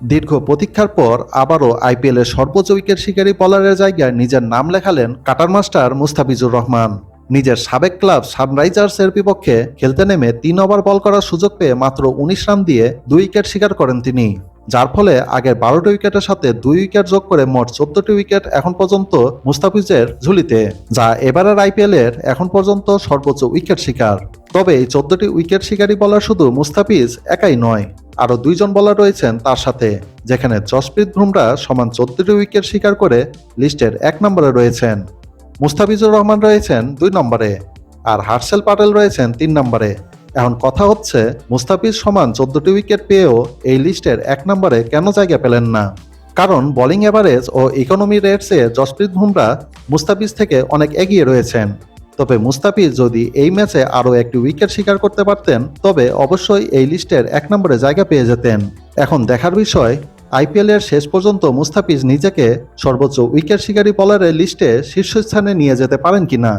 দীর্ঘ প্রতীক্ষার পর আবারও আইপিএলের সর্বোচ্চ উইকেট শিকারী বলারের জায়গায় নিজের নাম লেখালেন কাটার মাস্টার মুস্তাফিজুর রহমান। নিজের সাবেক ক্লাব সানরাইজার্সের বিপক্ষে খেলতে নেমে তিন ওভার বল করার সুযোগ পেয়ে মাত্র উনিশ রান দিয়ে দুই উইকেট শিকার করেন তিনি। যার ফলে আগের বারোটি উইকেটের সাথে দুই উইকেট যোগ করে মোট চোদ্দটি উইকেট এখন পর্যন্ত মুস্তাফিজের ঝুলিতে, যা এবারের আইপিএল এর এখন পর্যন্ত সর্বোচ্চ উইকেট শিকার। তবে এই চোদ্দটি উইকেট শিকারী বলার শুধু মুস্তাফিজ একাই নয়। আরও দুইজন বলার রয়েছেন তার সাথে, যেখানে জসপ্রীত বুমরা সমান চোদ্দটি উইকেট শিকার করে লিস্টের এক নম্বরে রয়েছেন। মুস্তাফিজুর রহমান রয়েছেন দুই নম্বরে, আর হার্সেল পাটেল রয়েছেন তিন নম্বরে। এখন কথা হচ্ছে, মুস্তাফিজ সমান চোদ্দটি উইকেট পেয়েও এই লিস্টের এক নম্বরে কেন জায়গা পেলেন না? কারণ বোলিং অ্যাভারেজ ও ইকোনমি রেটসে জসপ্রীত বুমরা মুস্তাফিজ থেকে অনেক এগিয়ে রয়েছেন। তবে মুস্তাফিজ যদি এই ম্যাচে আরও একটি উইকেট শিকার করতে পারতেন, তবে অবশ্যই এই লিস্টের এক নম্বরে জায়গা পেয়ে যেতেন। এখন দেখার বিষয়, আইপিএল এর শেষ পর্যন্ত মুস্তাফিজ নিজেকে সর্বোচ্চ উইকেট শিকারী বলারের লিস্টে শীর্ষস্থানে নিয়ে যেতে পারেন কিনা?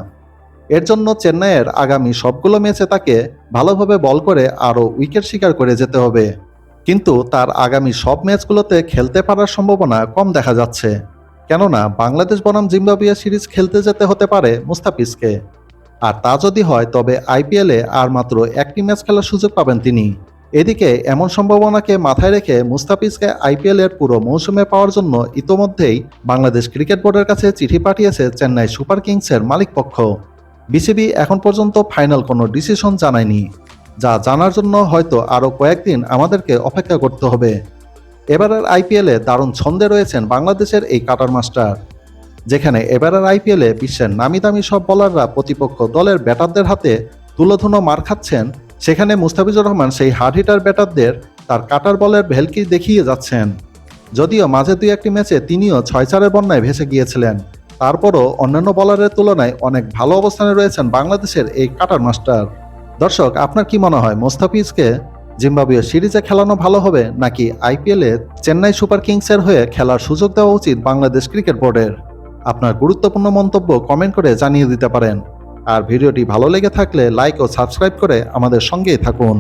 এর জন্য চেন্নাইয়ের আগামী সবগুলো ম্যাচে তাকে ভালোভাবে বল করে আরও উইকেট শিকার করে যেতে হবে। কিন্তু তার আগামী সব ম্যাচগুলোতে খেলতে পারার সম্ভাবনা কম দেখা যাচ্ছে। কেননা বাংলাদেশ বনাম জিম্বাবুয়ে সিরিজ খেলতে যেতে হতে পারে মুস্তাফিজকে। আর তা যদি হয়, তবে আইপিএলে আর মাত্র একটি ম্যাচ খেলার সুযোগ পাবেন তিনি। এদিকে এমন সম্ভাবনাকে মাথায় রেখে মুস্তাফিজকে আইপিএল এর পুরো মৌসুমে পাওয়ার জন্য ইতোমধ্যেই বাংলাদেশ ক্রিকেট বোর্ডের কাছে চিঠি পাঠিয়েছে চেন্নাই সুপার কিংসের মালিকপক্ষ বিসিবি এখন পর্যন্ত ফাইনাল কোনো ডিসিশন জানায়নি, যা জানার জন্য হয়তো আরও কয়েকদিন আমাদেরকে অপেক্ষা করতে হবে। এবারের আইপিএলে দারুণ ছন্দে রয়েছেন বাংলাদেশের এই কাটার মাস্টার। যেখানে এবারের আইপিএলে বিশ্বের নামি দামি সব বলাররা প্রতিপক্ষ দলের ব্যাটারদের হাতে তুলোধুনো মার খাচ্ছেন। সেখানে মুস্তাফিজুর রহমান সেই হার্ড হিটার ব্যাটারদের তার কাটার বলের ভেলকি দেখিয়ে যাচ্ছেন। যদিও মাঝে দুই একটি ম্যাচে তিনিও ছয় চারের বন্যায় ভেসে গিয়েছিলেন। তারপরও অন্যান্য বলারের তুলনায় অনেক ভালো অবস্থানে রয়েছেন বাংলাদেশের এই কাটার মাস্টার। দর্শক, আপনার কি মনে হয় মোস্তাফিজকে জিম্বাবুয়ে সিরিজে খেলানো ভালো হবে নাকি আইপিএলে চেন্নাই সুপার কিংসের হয়ে খেলার সুযোগ দেওয়া উচিত বাংলাদেশ ক্রিকেট বোর্ডের? আপনার গুরুত্বপূর্ণ মন্তব্য কমেন্ট করে জানিয়ে দিতে পারেন। আর ভিডিওটি ভালো লেগে থাকলে লাইক ও সাবস্ক্রাইব করে আমাদের সঙ্গেই থাকুন।